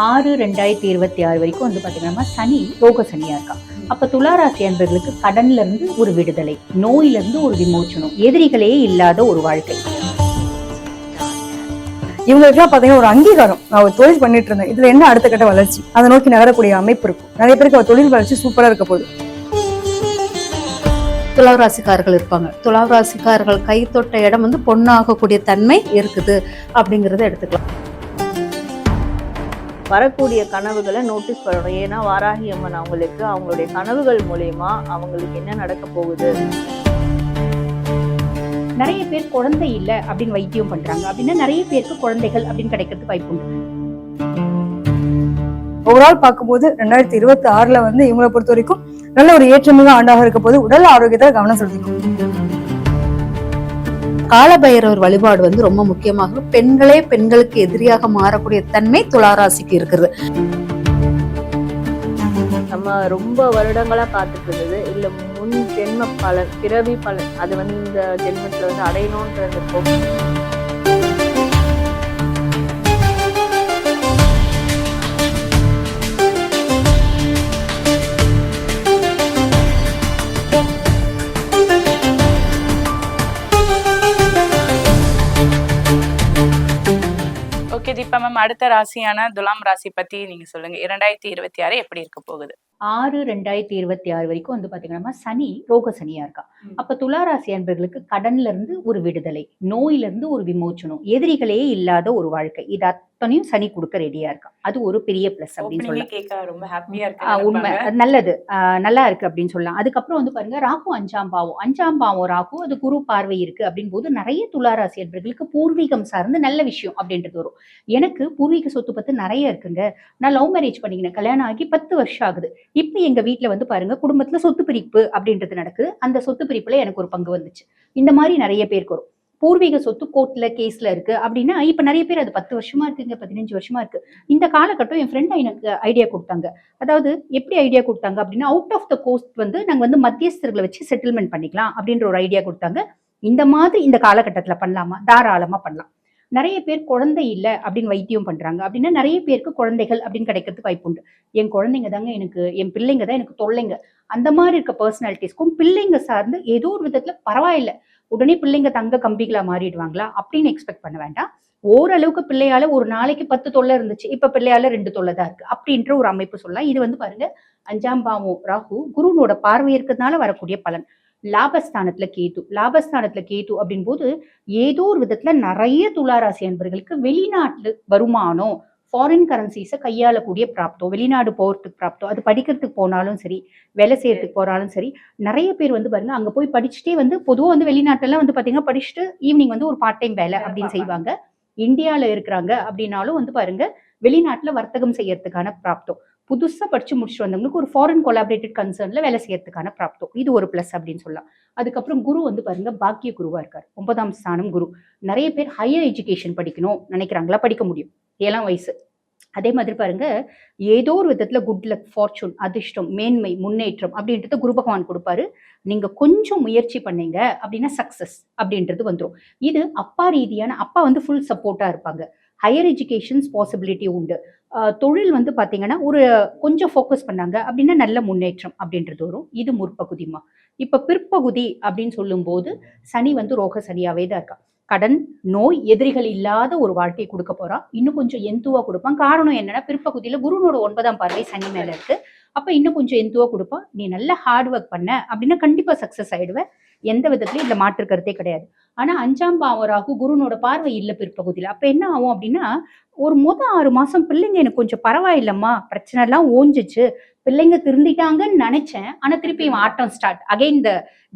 ஆறு ரெண்டாயிரத்தி இருபத்தி ஆறு வரைக்கும் வந்து பாத்தீங்கன்னா சனி ரோக சனியா இருக்கா. அப்ப துளாராசி அன்பர்களுக்கு கடன்ல இருந்து ஒரு விடுதலை நோயில இருந்து ஒரு விமோச்சனம் எதிரிகளே இல்லாத ஒரு வாழ்க்கை. இவங்களுக்குலாம் பாத்தீங்கன்னா ஒரு அங்கீகாரம். நான் ஒரு தொழில் பண்ணிட்டு இருந்தேன். இதுல என்ன அடுத்த கட்ட வளர்ச்சி? அதை நோக்கி நகரக்கூடிய அமைப்பு இருக்கும். நிறைய பேருக்கு அவர் தொழில் வளர்ச்சி சூப்பரா இருக்க போகுது. துளாராசிக்காரர்கள் இருப்பாங்க. துளாராசிக்காரர்கள் கை தொட்ட இடம் வந்து பொண்ணாகக்கூடிய தன்மை இருக்குது. அப்படிங்கிறத எடுத்துக்கலாம். வரக்கூடிய கனவுகளை நோட்டீஸ் பண்ணணும். ஏன்னா வாராகி அம்மன் அவங்களுக்கு அவங்களுடைய கனவுகள் மூலயமா அவங்களுக்கு என்ன நடக்க போகுது? நிறைய பேர் குழந்தை இல்ல அப்படின்னு வைத்தியம் பண்றாங்க. அப்படின்னா நிறைய பேருக்கு குழந்தைகள் அப்படின்னு கிடைக்கிறதுக்கு வாய்ப்பு உண்டு. ஓவரால் பார்க்கும்போது ரெண்டாயிரத்தி இருபத்தி ஆறுல வந்து இவங்களை பொறுத்த வரைக்கும் நல்ல ஒரு ஏற்றமிக ஆண்டாக இருக்க போது உடல் ஆரோக்கியத்தை கவனம் செலுத்திக்கும் காலபைரவர் வழிபாடு வந்து ரொம்ப முக்கியமாக பெண்களே பெண்களுக்கு எதிரியாக மாறக்கூடிய தன்மை துளாராசிக்கு இருக்குது. நம்ம ரொம்ப வருடங்களா பார்த்துட்டு இருந்தது இல்ல முன் ஜென்ம பலன் பிறவி பலன் அது வந்து இந்த ஜென்மத்துல வந்து அடையணும்ன்றது ஓகே தீபா மேம் அடுத்த ராசியான துலாம் ராசி பத்தி நீங்க சொல்லுங்க. இரண்டாயிரத்தி இருபத்தி ஆறு எப்படி இருக்க போகுது? ஆறு ரெண்டாயிரத்தி இருபத்தி ஆறு வரைக்கும் வந்து பாத்தீங்கன்னா சனி ரோக சனியா இருக்கா. அப்ப துளாராசி அன்பர்களுக்கு கடன்ல இருந்து ஒரு விடுதலை நோயில இருந்து ஒரு விமோச்சனம் எதிரிகளே இல்லாத ஒரு வாழ்க்கை. இது அத்தனையும் சனி கொடுக்க ரெடியா இருக்கா. அது ஒரு பெரிய பிளஸ் அப்படின்னு சொல்லலாம். உண்மை. நல்லது. நல்லா இருக்கு அப்படின்னு சொல்லலாம். அதுக்கப்புறம் வந்து பாருங்க ராகு அஞ்சாம் பாவம். அஞ்சாம் பாவம் ராகு அது குரு பார்வை இருக்கு அப்படின் போது நிறைய துளாராசி என்பர்களுக்கு பூர்வீகம் சார்ந்து நல்ல விஷயம் அப்படின்றது வரும். எனக்கு பூர்வீக சொத்து பத்து நிறைய இருக்குங்க. நான் லவ் மேரேஜ் பண்ணிக்கினேன். கல்யாணம் ஆகி பத்து வருஷம் ஆகுது. இப்போ எங்க வீட்டில் வந்து பாருங்க குடும்பத்துல சொத்து பிரிப்பு அப்படின்றது நடக்குது. அந்த சொத்து பிரிப்புல எனக்கு ஒரு பங்கு வந்துச்சு. இந்த மாதிரி நிறைய பேருக்கு வரும். பூர்வீக சொத்து கோர்ட்ல கேஸ்ல இருக்கு அப்படின்னா இப்ப நிறைய பேர் அது பத்து வருஷமா இருக்குங்க பதினஞ்சு வருஷமா இருக்கு. இந்த காலகட்டம் என் ஃப்ரெண்ட் எனக்கு ஐடியா கொடுத்தாங்க. அதாவது எப்படி ஐடியா கொடுத்தாங்க அப்படின்னா அவுட் ஆஃப் த கோஸ்ட் வந்து நாங்க வந்து மத்தியஸ்தர்களை வச்சு செட்டில்மெண்ட் பண்ணிக்கலாம் அப்படின்ற ஒரு ஐடியா கொடுத்தாங்க. இந்த மாதிரி இந்த காலகட்டத்துல பண்ணலாமா? தாராளமா பண்ணலாம். நிறைய பேர் குழந்தை இல்லை அப்படின்னு வைத்தியம் பண்றாங்க. அப்படின்னா நிறைய பேருக்கு குழந்தைகள் அப்படின்னு கிடைக்கிறதுக்கு வாய்ப்பு உண்டு. என் குழந்தைங்க தாங்க எனக்கு என் பிள்ளைங்க தான் எனக்கு தொல்லைங்க. அந்த மாதிரி இருக்க பர்சனாலிட்டிஸ்க்கும் பிள்ளைங்க சார்ந்து ஏதோ ஒரு விதத்துல பரவாயில்ல. உடனே பிள்ளைங்க தங்க கம்பிகளா மாறிடுவாங்களா? அப்படின்னு எக்ஸ்பெக்ட் பண்ண வேண்டாம். ஓரளவுக்கு பிள்ளையால ஒரு நாளைக்கு பத்து தொல்லை இருந்துச்சு. இப்ப பிள்ளையால ரெண்டு தொல்லை தான் இருக்கு. அப்படின்ற ஒரு அமைப்பு சொல்லலாம். இது வந்து பாருங்க அஞ்சாம் பாவம் ராகு குருனோட பார்வை இருக்கிறதுனால வரக்கூடிய பலன். லாபஸ்தானத்துல கேது. லாபஸ்தானத்துல கேது அப்படின் போது ஏதோ ஒரு விதத்துல நிறைய துளாராசி அன்பர்களுக்கு வெளிநாட்டுல வருமானம் ஃபாரின் கரன்சிஸை கையாளக்கூடிய பிராப்தம் வெளிநாடு போகிறதுக்கு பிராப்தம் அது படிக்கிறதுக்கு போனாலும் சரி வேலை செய்யறதுக்கு போனாலும் சரி நிறைய பேர் வந்து பாருங்க அங்க போய் படிச்சுட்டே வந்து பொதுவாக வந்து வெளிநாட்டுல வந்து பாத்தீங்கன்னா படிச்சுட்டு ஈவினிங் வந்து ஒரு பார்ட் டைம் வேலை அப்படின்னு செய்வாங்க. இந்தியால இருக்கிறாங்க அப்படின்னாலும் வந்து பாருங்க வெளிநாட்டுல வர்த்தகம் செய்யறதுக்கான பிராப்தம் புதுசாக படிச்சு முடிச்சுட்டு வந்தவங்களுக்கு ஒரு ஃபாரின் கொலாபரேட்டட் கன்சர்னில் வேலை செய்யறதுக்கான பிராப்தம். இது ஒரு ப்ளஸ் அப்படின்னு சொல்லலாம். அதுக்கப்புறம் குரு வந்து பாருங்க பாக்கிய குருவாக இருக்கார். ஒன்பதாம் ஸ்தானம் குரு. நிறைய பேர் ஹையர் எஜுகேஷன் படிக்கணும் நினைக்கிறாங்களா? படிக்க முடியும். ஏழாம் வயசு. அதே மாதிரி பாருங்க ஏதோ ஒரு விதத்துல குட் லக் ஃபார்ச்சூன் அதிர்ஷ்டம் மேன்மை முன்னேற்றம் அப்படின்றத குரு பகவான் கொடுப்பாரு. நீங்க கொஞ்சம் முயற்சி பண்ணீங்க அப்படின்னா சக்சஸ் அப்படின்றது வந்துடும் இது அப்பா ரீதியான அப்பா வந்து ஃபுல் சப்போர்ட்டா இருப்பாங்க. ஹையர் எஜுகேஷன்ஸ் பாசிபிலிட்டி உண்டு. தொழில் வந்து பார்த்தீங்கன்னா ஒரு கொஞ்சம் ஃபோக்கஸ் பண்ணாங்க அப்படின்னா நல்ல முன்னேற்றம் அப்படின்றது வரும். இது முற்பகுதிமா இப்போ பிற்பகுதி அப்படின்னு சொல்லும்போது சனி வந்து ரோக சனியாகவே தான் இருக்கா. கடன் நோய் எதிரிகள் இல்லாத ஒரு வாழ்க்கையை கொடுக்க போகிறான் இன்னும் கொஞ்சம் எந்துவாக கொடுப்பான். காரணம் என்னன்னா பிற்பகுதியில் குருனோட ஒன்பதாம் பார்வை சனி மேலே இருக்குது அப்ப இன்னும் கொஞ்சம் எந்துவா கொடுப்போம் நீ நல்ல ஹார்ட் ஒர்க் பண்ண அப்படின்னா கண்டிப்பா சக்சஸ் ஆயிடுவ எந்த விதத்துலயும் இதுல மாற்று கருத்தே கிடையாது. ஆனா அஞ்சாம் பாவம் ராகு குருனோட பார்வை இல்ல பிற்பகுதியில. அப்ப என்ன ஆகும் அப்படின்னா ஒரு முத ஆறு மாசம் பிள்ளைங்க எனக்கு கொஞ்சம் பரவாயில்லம்மா பிரச்சனை எல்லாம் ஓஞ்சிச்சு. பிள்ளைங்க திருந்திட்டாங்கன்னு நினைச்சேன். ஆனா திருப்பி ஆட்டம் start again the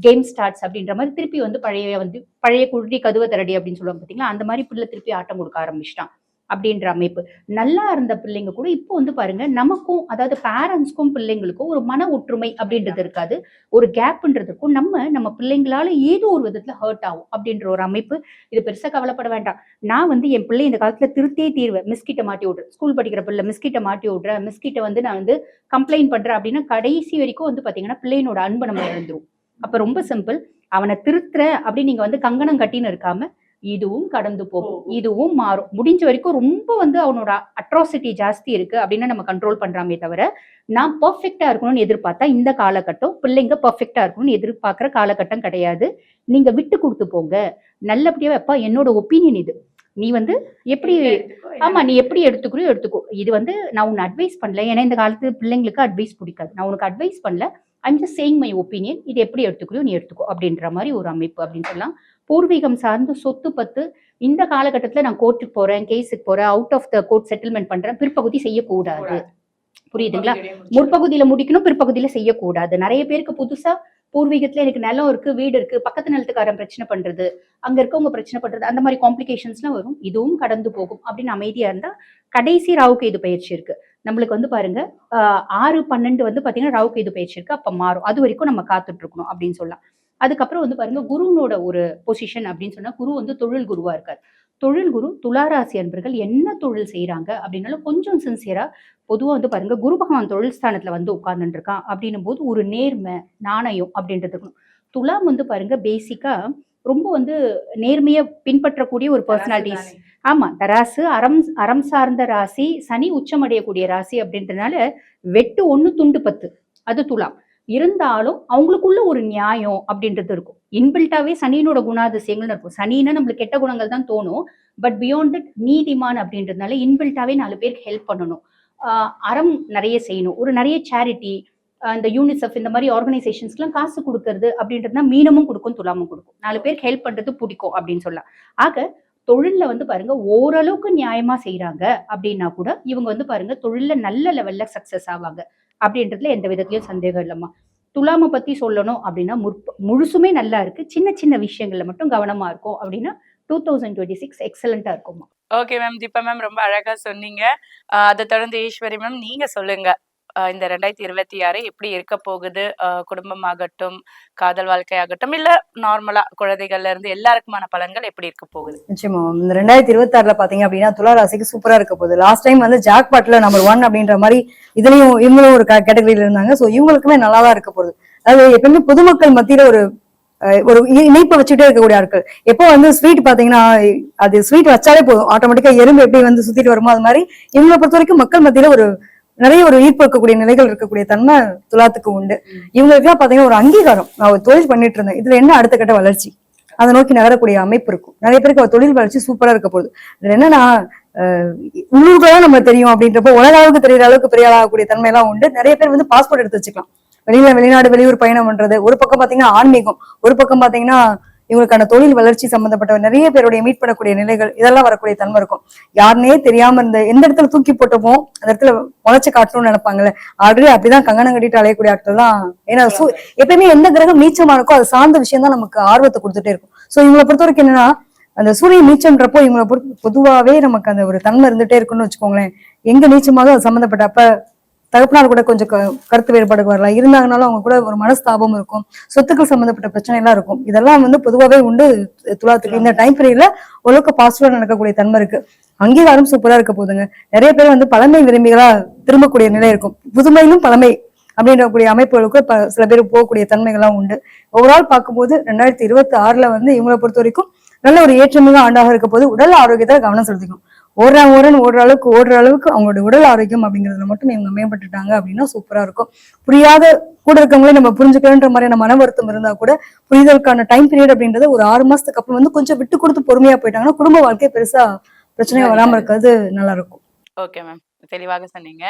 game starts அப்படின்ற மாதிரி திருப்பி வந்து பழைய வந்து பழைய குழி கதுவை தரடி அப்படின்னு சொல்லுவாங்க பாத்தீங்களா? அந்த மாதிரி பிள்ளை திருப்பி ஆட்டம் கொடுக்க ஆரம்பிச்சிட்டான். அப்படின்ற அமைப்பு. நல்லா இருந்த பிள்ளைங்க கூட இப்போ வந்து பாருங்க நமக்கும் அதாவது பேரண்ட்ஸ்க்கும் பிள்ளைங்களுக்கும் ஒரு மன ஒற்றுமை அப்படின்றது இருக்காது. ஒரு கேப்ன்றதுக்கும் நம்ம நம்ம பிள்ளைங்களால ஏதோ ஒரு விதத்துல ஹர்ட் ஆகும் அப்படின்ற ஒரு அமைப்பு. இது பெருசா கவலைப்பட வேண்டாம். நான் வந்து என் பிள்ளை இந்த காலத்துல திருத்தே தீர்வேன். மிஸ்கிட்ட மாட்டி விடுறேன் ஸ்கூல் படிக்கிற பிள்ளை மிஸ்கிட்ட மாட்டி விடுறேன் மிஸ்கிட்ட வந்து நான் வந்து கம்ப்ளைண்ட் பண்றேன் அப்படின்னா கடைசி வரைக்கும் வந்து பாத்தீங்கன்னா பிள்ளையினோட அன்பை நம்ம இழந்துரும். அப்ப ரொம்ப சிம்பிள் அவனை திருத்துற அப்படின்னு நீங்க வந்து கங்கணம் கட்டின்னு இருக்காம இதுவும் கடந்து போகும். இதுவும் மாறும். முடிஞ்ச வரைக்கும் ரொம்ப வந்து அவனோட அட்ராசிட்டி ஜாஸ்தி இருக்கு அப்படின்னா நம்ம கண்ட்ரோல் பண்றாமே தவிர நான் பர்ஃபெக்டா இருக்கணும்னு எதிர்பார்த்தா இந்த காலகட்டம் பிள்ளைங்க பர்ஃபெக்டா இருக்கணும்னு எதிர்பார்க்குற காலகட்டம் கிடையாது. நீங்க விட்டு கொடுத்து போங்க. நல்லபடியா அப்பா என்னோட ஒப்பீனியன் இது. நீ வந்து எப்படி ஆமா நீ எப்படி எடுத்துக்கிறியோ எடுத்துக்கோ. இது வந்து நான் உன்னை அட்வைஸ் பண்ணல. ஏன்னா இந்த காலத்து பிள்ளைங்களுக்கு அட்வைஸ் பிடிக்காது. நான் உனக்கு அட்வைஸ் பண்ணல. I'm just saying my opinion இது எப்படி எடுத்துக்கிறியோ நீ எடுத்துக்கோ அப்படின்ற மாதிரி ஒரு அமைப்பு அப்படின்னு சொல்லலாம். பூர்வீகம் சார்ந்து சொத்து பத்து இந்த காலகட்டத்துல நான் கோர்ட்டுக்கு போறேன் கேஸுக்கு போறேன் out of the court settlement பண்றேன் பிற்பகுதி செய்யக்கூடாது. புரியுதுங்களா? முற்பகுதியில முடிக்கணும் பிற்பகுதியில செய்யக்கூடாது. நிறைய பேருக்கு புதுசா பூர்வீகத்துல எனக்கு நிலம் இருக்கு வீடு இருக்கு பக்கத்து நிலத்துக்காரன் பிரச்சனை பண்றது அங்க இருக்கவங்க பிரச்சனை பண்றது அந்த மாதிரி காம்ப்ளிகேஷன்ஸ்லாம் வரும். இதுவும் கடந்து போகும். அப்படின்னு அமைதியா இருந்தா கடைசி ராவுக்கு இது பயிற்சி இருக்கு. நம்மளுக்கு வந்து பாருங்க ஆஹ் ஆறு பன்னெண்டு வந்து பாத்தீங்கன்னா ராவுக்கு இது பயிற்சி இருக்கு. அப்ப மாறும். அது வரைக்கும் நம்ம காத்துட்டு இருக்கணும் அப்படின்னு சொல்லலாம். அதுக்கப்புறம் வந்து பாருங்க குருனோட ஒரு பொசிஷன் அப்படின்னு சொன்னா குரு வந்து தொழில் குருவா இருக்கார். தொழில் குரு துளாராசி அன்பர்கள் என்ன தொழில் செய்றாங்க அப்படின்னாலும் கொஞ்சம் சின்சியரா பொதுவா வந்து பாருங்க குரு பகவான் தொழில் ஸ்தானத்துல வந்து உட்கார்ந்துட்டு இருக்கான் அப்படின்னும் போது ஒரு நேர்மை நாணயம் அப்படின்றது துலாம் வந்து பாருங்க பேசிக்கா ரொம்ப வந்து நேர்மையை பின்பற்றக்கூடிய ஒரு பர்சனாலிட்டிஸ் ஆமா தராசு அறம் அறம் சார்ந்த ராசி சனி உச்சமடையக்கூடிய ராசி அப்படின்றதுனால வெட்டு ஒண்ணு துண்டு பத்து. அது துலாம். இருந்தாலும் அவங்களுக்குள்ள ஒரு நியாயம் அப்படின்றது இருக்கும். இன்பில்ட்டாவே சனியினோட குணாதிசயங்கள் இருக்கும். சனின்னா நம்மளுக்கு கெட்ட குணங்கள் தான் தோணும். பட் பியாண்ட் தட் நீதிமான் அப்படின்றதுனால இன்பில்ட்டாவே நாலு பேருக்கு ஹெல்ப் பண்ணணும். அறம் நிறைய செய்யணும். ஒரு நிறைய சேரிட்டி இந்த யூனிசெஃப் இந்த மாதிரி ஆர்கனைசேஷன்ஸ்க்குலாம் காசு கொடுக்கறது அப்படின்றதுனா மீனமும் கொடுக்கும் துலாமும் கொடுக்கும். நாலு பேருக்கு ஹெல்ப் பண்ணுறது பிடிக்கும் அப்படின்னு சொல்லலாம். ஆக தொழிலில் வந்து பாருங்க ஓரளவுக்கு நியாயமாக செய்கிறாங்க அப்படின்னா கூட இவங்க வந்து பாருங்க தொழிலில் நல்ல லெவலில் சக்ஸஸ் ஆவாங்க. அப்படின்றதுல எந்த விதத்துலயும் சந்தேகம் இல்லம்மா. துலாமை பத்தி சொல்லணும் அப்படின்னா முற்ப முழுசுமே நல்லா இருக்கு. சின்ன சின்ன விஷயங்கள்ல மட்டும் கவனமா இருக்கும் அப்படின்னா டூ தௌசண்ட் டுவெண்ட்டி சிக்ஸ் எக்ஸலண்டா இருக்கும்மா. Okay ma'am. தீபா மேம் ரொம்ப அழகா சொன்னீங்க. ஆஹ் அதை தொடர்ந்து ஈஸ்வரி மேம் நீங்க சொல்லுங்க. இந்த ரெண்டாயிரத்தி இருபத்தி ஆறு எப்படி இருக்க போகுது? குடும்பமாகட்டும் காதல் வாழ்க்கையாகட்டும் இல்ல நார்மலா குழந்தைகள்ல இருந்து எல்லாருக்குமான பலன்கள் எப்படி இருக்க போகுது? நிச்சயமா இந்த ரெண்டாயிரத்தி இருபத்தி ஆறுல பாத்தீங்க அப்படின்னா துலா ராசிக்கு சூப்பரா இருக்க போகுது. லாஸ்ட் டைம் வந்து ஜாக் பாட்ல நம்பர் ஒன் அப்படின்ற மாதிரி இதுலயும் இவங்களும் ஒரு கேட்டகரியில இருந்தாங்க. சோ இவங்களுக்குமே நல்லா தான் இருக்க போகுது. அதாவது எப்பவுமே பொதுமக்கள் மத்தியில ஒரு ஒரு இ- இணைப்பை வச்சுட்டே இருக்கக்கூடிய ஆட்கள். எப்போ வந்து ஸ்வீட் பாத்தீங்கன்னா அது ஸ்வீட் வச்சாலே போதும். ஆட்டோமேட்டிக்கா எறும்பு எப்படி வந்து சுத்திட்டு வருமோ அது மாதிரி இவங்களை பொறுத்த வரைக்கும் மக்கள் மத்தியில ஒரு நிறைய ஒரு ஈர்ப்பு இருக்கக்கூடிய நிலைகள் இருக்கக்கூடிய தன்மை துலாத்துக்கு உண்டு. இவங்களுக்குலாம் பாத்தீங்கன்னா ஒரு அங்கீகாரம். நான் ஒரு தொழில் பண்ணிட்டு இருந்தேன். இதுல என்ன அடுத்த கட்ட வளர்ச்சி? அதை நோக்கி நகரக்கூடிய அமைப்பு இருக்கும். நிறைய பேருக்கு அவர் தொழில் வளர்ச்சி சூப்பரா இருக்க போகுது. இதுல என்னன்னா அஹ், நம்ம தெரியும் அப்படின்றப்போ உலக அளவுக்கு தெரியற அளவுக்கு பெரிய ஆளாகக்கூடிய தன்மை எல்லாம் உண்டு. நிறைய பேர் வந்து பாஸ்போர்ட் எடுத்து வச்சுக்கலாம். வெளியில வெளிநாடு வெளியூர் பயணம் பண்றது. ஒரு பக்கம் பாத்தீங்கன்னா ஆன்மீகம். ஒரு பக்கம் பாத்தீங்கன்னா இவங்களுக்கான தொழில் வளர்ச்சி சம்பந்தப்பட்ட நிறைய பேருடைய மீட் பண்ணக்கூடிய நிலைகள் இதெல்லாம் வரக்கூடிய தன்மை இருக்கும். யாருனே தெரியாம இருந்த எந்த இடத்துல தூக்கி போட்டோமோ அந்த இடத்துல முளைச்சு காட்டணும்னு நினைப்பாங்கல்ல. ஆல்ரெடி அப்படிதான் கங்கணம் கட்டிட்டு அலையக்கூடிய ஆட்கள் தான். ஏன்னா எப்பயுமே எந்த கிரகம் நீச்சமா இருக்கோ அது சார்ந்த விஷயம் தான் நமக்கு ஆர்வத்தை கொடுத்துட்டே இருக்கும். சோ இவங்களை பொறுத்த வரைக்கும் என்னன்னா அந்த சூரியன் நீச்சம்ன்றப்போ இவங்களை பொறுத்து பொதுவாவே நமக்கு அந்த ஒரு தன்மை இருந்துட்டே இருக்குன்னு வச்சுக்கோங்களேன். எங்க நீச்சமாக அது சம்மந்தப்பட்ட அப்ப தகப்பனார் கூட கொஞ்சம் கருத்து வேறுபாடு வரலாம். இருந்தாங்கனாலும் அவங்க கூட ஒரு மனஸ்தாபம் இருக்கும். சொத்துக்கள் சம்பந்தப்பட்ட பிரச்சனை எல்லாம் இருக்கும். இதெல்லாம் வந்து பொதுவாவே உண்டு துலாத்துக்கு. இந்த டைம் பீரியட்ல ஓரளவுக்கு பாசிட்டிவா நடக்கக்கூடிய தன்மை இருக்கு. அங்கீகாரம் சூப்பரா இருக்க போதுங்க. நிறைய பேர் வந்து பழமை விரும்பிகளா திரும்பக்கூடிய நிலை இருக்கும். புதுமையிலும் பழமை அப்படின்ற கூடிய அமைப்புகளுக்கு சில பேர் போகக்கூடிய தன்மைகள்லாம் உண்டு. ஓவரால் பார்க்கும்போது ரெண்டாயிரத்தி இருபத்தி ஆறுல வந்து இவங்களை பொறுத்த வரைக்கும் நல்ல ஒரு ஏற்றமிக ஆண்டாக இருக்க போது உடல் ஆரோக்கியத்தை கவனம் செலுத்திக்கும் ஓடுறாங்க ஓடுறன்னு ஓடுற அளவுக்கு ஓடுற அளவுக்கு அவங்களோட உடல் ஆரோக்கியம் அப்படிங்கிறதுல மட்டும் இவங்க மேம்பட்டுட்டாங்க அப்படின்னா சூப்பரா இருக்கும். புரியாத கூட இருக்கவங்களே நம்ம புரிஞ்சுக்கலன்ற மாதிரியான மன வருத்தம் இருந்தா கூட புரிதலுக்கான டைம் பீரியட் அப்படின்றது ஒரு ஆறு மாசத்துக்கு அப்புறம் வந்து கொஞ்சம் விட்டு கொடுத்து பொறுமையா போயிட்டாங்கன்னா குடும்ப வாழ்க்கை பெருசா பிரச்சனை வராம இருக்கிறது நல்லா இருக்கும். ஓகே மேம் தெளிவாக சொன்னீங்க.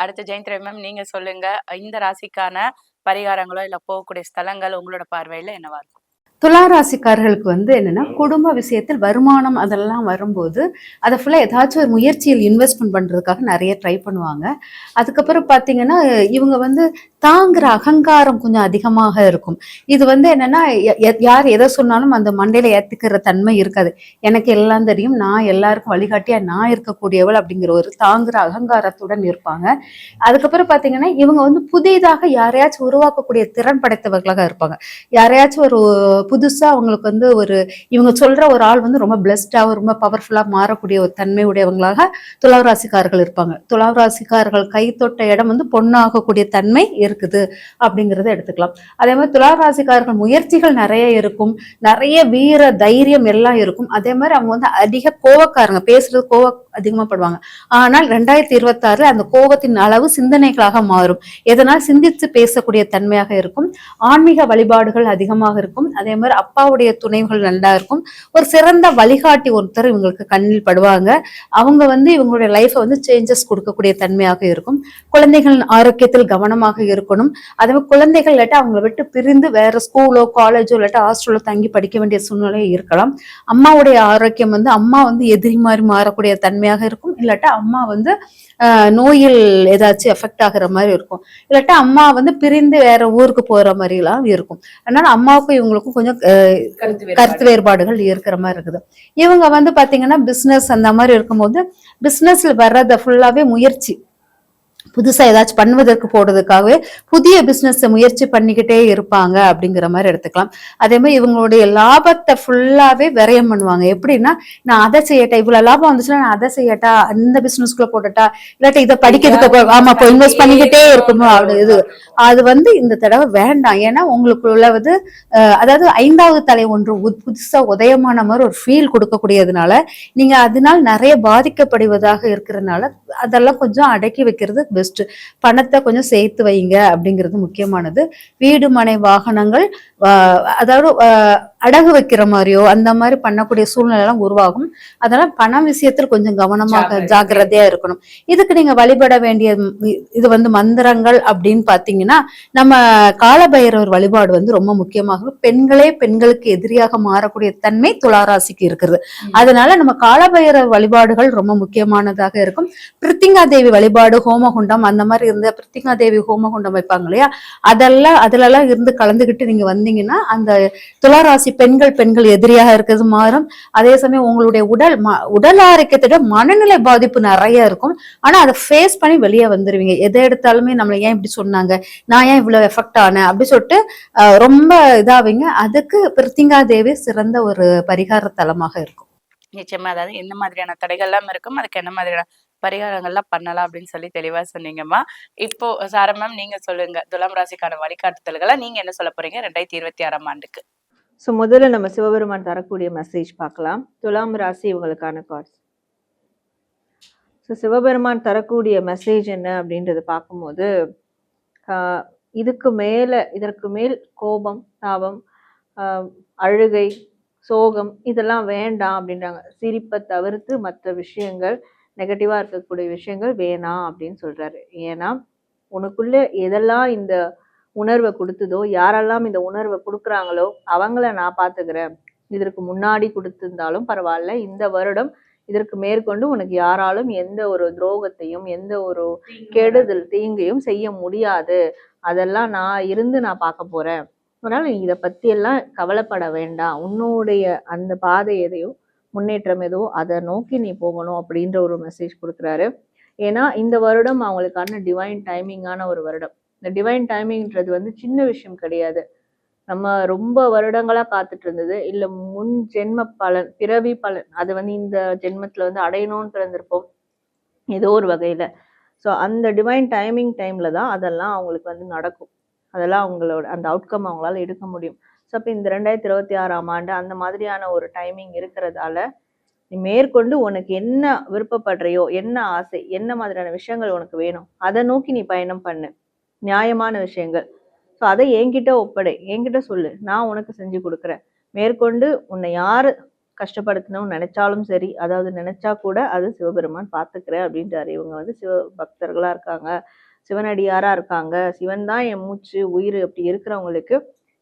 அடுத்து ஜெயந்திரவி மேம் நீங்க சொல்லுங்க. இந்த ராசிக்கான பரிகாரங்களோ இல்ல போகக்கூடிய ஸ்தலங்கள் உங்களோட பார்வையில என்னவா இருக்கும்? துலா ராசிக்காரர்களுக்கு வந்து என்னன்னா குடும்ப விஷயத்தில் வருமானம் அதெல்லாம் வரும்போது அதை ஃபுல்லாக ஏதாச்சும் ஒரு முயற்சியில் இன்வெஸ்ட்மெண்ட் பண்ணுறதுக்காக நிறைய ட்ரை பண்ணுவாங்க. அதுக்கப்புறம் பார்த்தீங்கன்னா இவங்க வந்து தாங்குற அகங்காரம் கொஞ்சம் அதிகமாக இருக்கும். இது வந்து என்னன்னா எ- யார் எதை சொன்னாலும் அந்த மண்டையில ஏத்துக்கிற தன்மை இருக்காது. எனக்கு எல்லாம் தெரியும் நான் எல்லாருக்கும் வழிகாட்டியா நான் இருக்கக்கூடியவள் அப்படிங்கிற ஒரு தாங்குற அகங்காரத்துடன் இருப்பாங்க. அதுக்கப்புறம் பார்த்தீங்கன்னா இவங்க வந்து புதிதாக யாரையாச்சும் உருவாக்கக்கூடிய திறன் படைத்தவர்களாக இருப்பாங்க. யாரையாச்சும் ஒரு புதுசா அவங்களுக்கு வந்து ஒரு இவங்க சொல்ற ஒரு ஆள் வந்து ரொம்ப பிளஸ்டாக ரொம்ப பவர்ஃபுல்லா மாறக்கூடிய ஒரு தன்மை உடையவங்களாக ராசிக்காரர்கள் இருப்பாங்க. துலாம் ராசிக்காரர்கள் கை தொட்ட இடம் வந்து பொண்ணாகக்கூடிய தன்மை இருக்குது அப்படிங்கிறத எடுத்துக்கலாம். அதே மாதிரி துலாம் ராசிக்காரர்கள் முயற்சிகள் நிறைய இருக்கும் நிறைய வீர தைரியம் எல்லாம் இருக்கும். அதே மாதிரி அவங்க வந்து அதிக கோவக்காரங்க பேசுறது கோவ அதிகமாக படுவாங்க. ஆனால் ரெண்டாயிரத்தி இருபத்தாறுல அந்த கோபத்தின் அளவு சிந்தனைகளாக மாறும். எதனால் சிந்தித்து பேசக்கூடிய தன்மையாக இருக்கும். ஆன்மீக வழிபாடுகள் அதிகமாக இருக்கும். அதே மாதிரி அப்பாவுடைய துணைகள் நல்லா இருக்கும். ஒரு சிறந்த வழிகாட்டி ஒருத்தர் இவங்களுக்கு கண்ணில் படுவாங்க. அவங்க வந்து இவங்களுடைய லைஃப்பை வந்து சேஞ்சஸ் கொடுக்கக்கூடிய தன்மையாக இருக்கும். குழந்தைகளின் ஆரோக்கியத்தில் கவனமாக இருக்கணும். அதே மாதிரி குழந்தைகள் இல்லாட்டா அவங்களை விட்டு பிரிந்து வேற ஸ்கூலோ காலேஜோ இல்லாட்டா ஹாஸ்டலோ தங்கி படிக்க வேண்டிய சூழ்நிலை இருக்கலாம். அம்மாவுடைய ஆரோக்கியம் வந்து அம்மா வந்து எதிரி மாதிரி மாறக்கூடிய தன்மையாக இருக்கும். இல்லாட்டா அம்மா வந்து ஆஹ், நோயில் ஏதாச்சும் எஃபெக்ட் ஆகுற மாதிரி இருக்கும். இல்லாட்டா அம்மா வந்து பிரிந்து வேற ஊருக்கு போற மாதிரி எல்லாம் இருக்கும். அதனால அம்மாவுக்கும் இவங்களுக்கும் கொஞ்சம் ஆஹ், கருத்து வேறுபாடுகள் இருக்கிற மாதிரி இருக்குது. இவங்க வந்து பாத்தீங்கன்னா பிசினஸ் அந்த மாதிரி இருக்கும்போது பிசினஸ்ல வர்றத ஃபுல்லாவே முயற்சி. புதுசா ஏதாச்சும் பண்ணுவதற்கு போடுறதுக்காகவே புதிய பிசினஸ் முயற்சி பண்ணிக்கிட்டே இருப்பாங்க அப்படிங்கிற மாதிரி எடுத்துக்கலாம். அதே மாதிரி இவங்களுடைய லாபத்தை ஃபுல்லாவே விரயம் பண்ணுவாங்க. எப்படின்னா நான் அதை செய்யட்டா இவ்வளவு லாபம் வந்துச்சுன்னா நான் அதை செய்யட்டா அந்த பிசினஸ்க்குள்ள போட்டுட்டா இல்லாட்டி இதை படிக்கிறதுக்கு ஆமா இப்போ இன்வெஸ்ட் பண்ணிக்கிட்டே இருக்கணும் அப்படி இது. அது வந்து இந்த தடவை வேண்டாம். ஏன்னா உங்களுக்குள்ள வந்து அதாவது ஐந்தாவது தலை ஒன்று உத்- புதுசா உதயமான மாதிரி ஒரு ஃபீல் கொடுக்கக்கூடியதுனால நீங்க அதனால் நிறைய பாதிக்கப்படுவதாக இருக்கிறதுனால அதெல்லாம் கொஞ்சம் அடக்கி வைக்கிறது பெஸ்ட் பணத்தை கொஞ்சம் சேர்த்து வைங்க அப்படிங்கிறது முக்கியமானது. வீடு மனை வாகனங்கள் அதாவது அடகு வைக்கிற மாதிரியோ அந்த மாதிரி பண்ணக்கூடிய சூழ்நிலை எல்லாம் உருவாகும். அதனால பண விஷயத்தில் கொஞ்சம் கவனமாக. ஜாக்கிரதையா இருக்கணும். இதுக்கு நீங்க வழிபட வேண்டிய இது வந்து மந்திரங்கள் அப்படின்னு பாத்தீங்கன்னா நம்ம காலபைரவர் வழிபாடு வந்து ரொம்ப முக்கியமாக பெண்களே பெண்களுக்கு எதிரியாக மாறக்கூடிய தன்மை துளாராசிக்கு இருக்கிறது. அதனால நம்ம காலபைரவர் வழிபாடுகள் ரொம்ப முக்கியமானதாக இருக்கும். பிரித்திங்கா தேவி வழிபாடு ஹோமகுண்டம் அந்த மாதிரி இருந்த பிரித்திங்கா தேவி ஹோமகுண்டம் வைப்பாங்க இல்லையா? அதெல்லாம் அதுல எல்லாம் இருந்து கலந்துகிட்டு நீங்க வந்தீங்கன்னா அந்த துளாராசி பெண்கள் பெண்கள் எதிரியாக இருக்கிறது மாறும். அதே சமயம் உங்களுடைய உடல் ம- உடல் ஆரோக்கியத்தை விட மனநிலை பாதிப்பு நிறைய இருக்கும். ஆனா அதை ஃபேஸ் பண்ணி வெளியே வந்துருவீங்க. எதை எடுத்தாலுமே நம்மளை ஏன் இப்படி சொன்னாங்க? நான் ஏன் இவ்வளவு எஃபெக்ட் ஆனேன்? அப்படி சொல்லிட்டு ரொம்ப இதாவீங்க. அதுக்கு பிரித்திங்கா தேவி சிறந்த ஒரு பரிகார தலமாக இருக்கும். நிச்சயமா. அதாவது என்ன மாதிரியான தடைகள்லாம் இருக்கும். அதுக்கு என்ன மாதிரியான பரிகாரங்கள்லாம் பண்ணலாம் அப்படின்னு சொல்லி தெளிவா சொன்னீங்கம்மா இப்போ சார மேம் நீங்க சொல்லுங்க. துலாம் ராசிக்கான வழிகாட்டுதல்களை நீங்க என்ன சொல்ல போறீங்க? ரெண்டாயிரத்தி இருபத்தி ஆறாம் ஆண்டுக்கு. ஸோ முதல்ல நம்ம சிவபெருமான் தரக்கூடிய மெசேஜ் பார்க்கலாம். துலாம் ராசி இவங்களுக்கான கார்ட்ஸ் ஸோ சிவபெருமான் தரக்கூடிய மெசேஜ் என்ன அப்படின்றத பார்க்கும்போது இதுக்கு மேலே இதற்கு மேல் கோபம் தாபம் அழுகை சோகம் இதெல்லாம் வேண்டாம் அப்படின்றாங்க. சிரிப்பை தவிர்த்து மற்ற விஷயங்கள் நெகட்டிவாக இருக்கக்கூடிய விஷயங்கள் வேணாம் அப்படின்னு சொல்கிறாரு ஏன்னா உனக்குள்ளே எதெல்லாம் இந்த உணர்வை கொடுத்ததோ யாரெல்லாம் இந்த உணர்வை கொடுக்குறாங்களோ அவங்கள நான் பார்த்துக்கிறேன். இதற்கு முன்னாடி கொடுத்திருந்தாலும் பரவாயில்ல. இந்த வருடம் இதற்கு மேற்கொண்டு உனக்கு யாராலும் எந்த ஒரு துரோகத்தையும் எந்த ஒரு கெடுதல் தீங்கையும் செய்ய முடியாது. அதெல்லாம் நான் இருந்து நான் பார்க்க போறேன். அதனால நீ இதை பத்தி எல்லாம் கவலைப்பட வேண்டாம். உன்னுடைய அந்த பாதை எதையோ முன்னேற்றம் எதுவோ அதை நோக்கி நீ போகணும் அப்படின்ற ஒரு மெசேஜ் கொடுக்குறாரு. ஏன்னா இந்த வருடம் அவங்களுக்கான டிவைன் டைமிங்கான ஒரு வருடம். இந்த டிவைன் டைமிங்ன்றது வந்து சின்ன விஷயம் கிடையாது. நம்ம ரொம்ப வருடங்களா காத்துட்டு இருந்தது இல்ல முன் ஜென்ம பலன் பிறவி பலன் அது வந்து இந்த ஜென்மத்துல வந்து அடையணும்னு பிறந்திருப்போம். ஏதோ ஒரு வகையில. ஸோ அந்த டிவைன் டைமிங் டைம்ல தான் அதெல்லாம் அவங்களுக்கு வந்து நடக்கும். அதெல்லாம் அவங்களோட அந்த அவுட்கம் அவங்களால எடுக்க முடியும். ஸோ அப்போ இந்த ரெண்டாயிரத்தி இருபத்தி ஆறாம் ஆண்டு அந்த மாதிரியான ஒரு டைமிங் இருக்கிறதால நீ மேற்கொண்டு உனக்கு என்ன விருப்பப்படுறையோ என்ன ஆசை என்ன மாதிரியான விஷயங்கள் உனக்கு வேணும் அதை நோக்கி நீ பயணம் பண்ணு. நியாயமான விஷயங்கள். ஸோ அதை என்கிட்ட ஒப்படை. என்கிட்ட சொல்லு. நான் உனக்கு செஞ்சு கொடுக்குறேன். மேற்கொண்டு உன்னை யார் கஷ்டப்படுத்தணும்னு நினைச்சாலும் சரி அதாவது நினைச்சா கூட அது சிவபெருமான் பார்த்துக்கிறேன் அப்படின்றாரு. இவங்க வந்து சிவ பக்தர்களாக இருக்காங்க. சிவனடியாராக இருக்காங்க. சிவன் தான் என் மூச்சு உயிர் அப்படி இருக்கிறவங்களுக்கு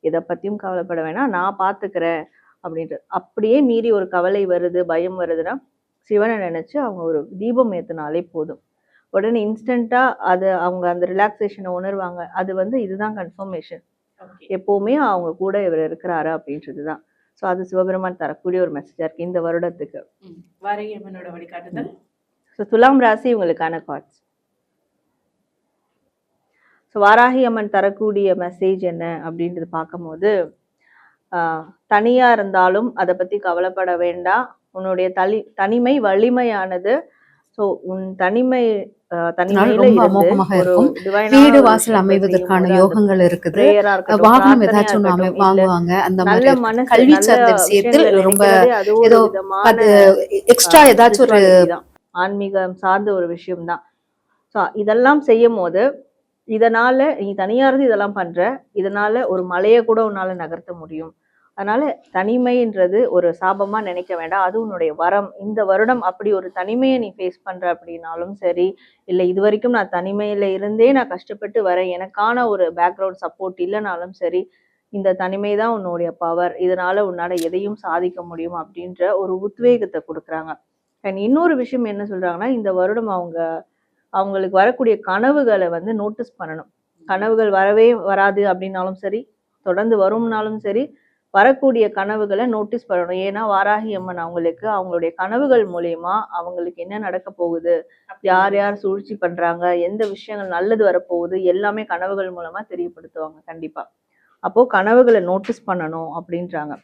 இதை பற்றியும் கவலைப்பட வேணாம். நான் பார்த்துக்கிறேன் அப்படின்ட்டு அப்படியே மீறி ஒரு கவலை வருது பயம் வருதுன்னா சிவனை நினச்சி அவங்க ஒரு தீபம் ஏற்றினாலே போதும். உடனே இன்ஸ்டண்டா அது அவங்க அந்த ரிலாக்ஸேஷனை உணர்வாங்க. அது வந்து இதுதான் கன்ஃபர்மேஷன் எப்பவுமே அவங்க கூட இவர் இருக்கிறாரு அப்படின்றது தான் ஸோ அது சிவபெருமான் தரக்கூடிய ஒரு மெசேஜா இருக்கு இந்த வருடத்துக்கு. வாரியம்மனோட வழிகாட்டுதல்? ஸோ துலாம் ராசி இவங்களுக்கான கார்ட்ஸ் ஸோ வாராகி அம்மன் தரக்கூடிய மெசேஜ் என்ன அப்படின்றது பார்க்கும்போது ஆஹ் தனியா இருந்தாலும் அதை பத்தி கவலைப்பட வேண்டாம். உன்னுடைய தனி தனிமை வலிமையானது ஸோ உன் தனிமை வீடு வாசல் அமைவதற்கான யோகங்கள் இருக்குது. வாகனம் ஏதாச்சும் ஒண்ணு வாங்குவாங்க. அந்த மாதிரி கல்வி சார்ந்த விஷயத்தில் ரொம்ப ஏதோ எக்ஸ்ட்ரா ஏதாச்சும் ஒரு. ஆன்மீகம் சார்ந்த ஒரு விஷயம்தான். ஸோ இதெல்லாம் செய்யும் போது இதனால நீ தனியா இருந்து இதெல்லாம் பண்ற இதனால ஒரு மலையை கூட உன்னால நகர்த்த முடியும். அதனால தனிமைன்றது ஒரு சாபமா நினைக்க வேண்டாம். அது உன்னுடைய வரம். இந்த வருடம் அப்படி ஒரு தனிமையை நீ ஃபேஸ் பண்ற அப்படின்னாலும் சரி இல்லை இது வரைக்கும் நான் தனிமையில இருந்தே நான் கஷ்டப்பட்டு வரேன் எனக்கான ஒரு பேக்ரவுண்ட் சப்போர்ட் இல்லைனாலும் சரி இந்த தனிமை தான் உன்னுடைய பவர் இதனால உன்னால எதையும் சாதிக்க முடியும் அப்படின்ற ஒரு உத்வேகத்தை கொடுக்குறாங்க. அண்ட் இன்னொரு விஷயம் என்ன சொல்றாங்கன்னா இந்த வருடம் அவங்க அவங்களுக்கு வரக்கூடிய கனவுகளை வந்து நோட்டீஸ் பண்ணணும். கனவுகள் வரவே வராது அப்படின்னாலும் சரி தொடர்ந்து வரும்னாலும் சரி வரக்கூடிய கனவுகளை நோட்டீஸ் பண்ணணும். ஏன்னா வாராகி அம்மன் அவங்களுக்கு அவங்களுடைய கனவுகள் மூலியமா அவங்களுக்கு என்ன நடக்க போகுது? யார் யார் சூழ்ச்சி பண்றாங்க? எந்த விஷயங்கள் நல்லது வரப்போகுது? எல்லாமே கனவுகள் மூலமா தெரியப்படுத்துவாங்க கண்டிப்பா. அப்போ கனவுகளை நோட்டீஸ் பண்ணணும் அப்படின்றாங்க.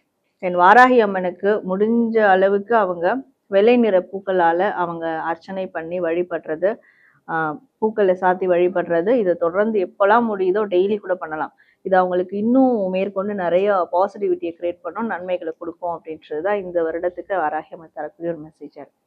என் வாராகி அம்மனுக்கு முடிஞ்ச அளவுக்கு அவங்க வெள்ளை நிற பூக்களால அவங்க அர்ச்சனை பண்ணி வழிபடுறது ஆஹ் பூக்களை சாத்தி வழிபடுறது இதை தொடர்ந்து எப்போல்லாம் முடியுதோ டெய்லி கூட பண்ணலாம். இது அவங்களுக்கு இன்னும் மேற்கொண்டு நிறைய பாசிட்டிவிட்டியை கிரியேட் பண்ணும் நன்மைகளை கொடுக்கும் அப்படின்றது தான் இந்த வருடத்துக்கு வாராகி தரக்கூடிய ஒரு மெசேஜாக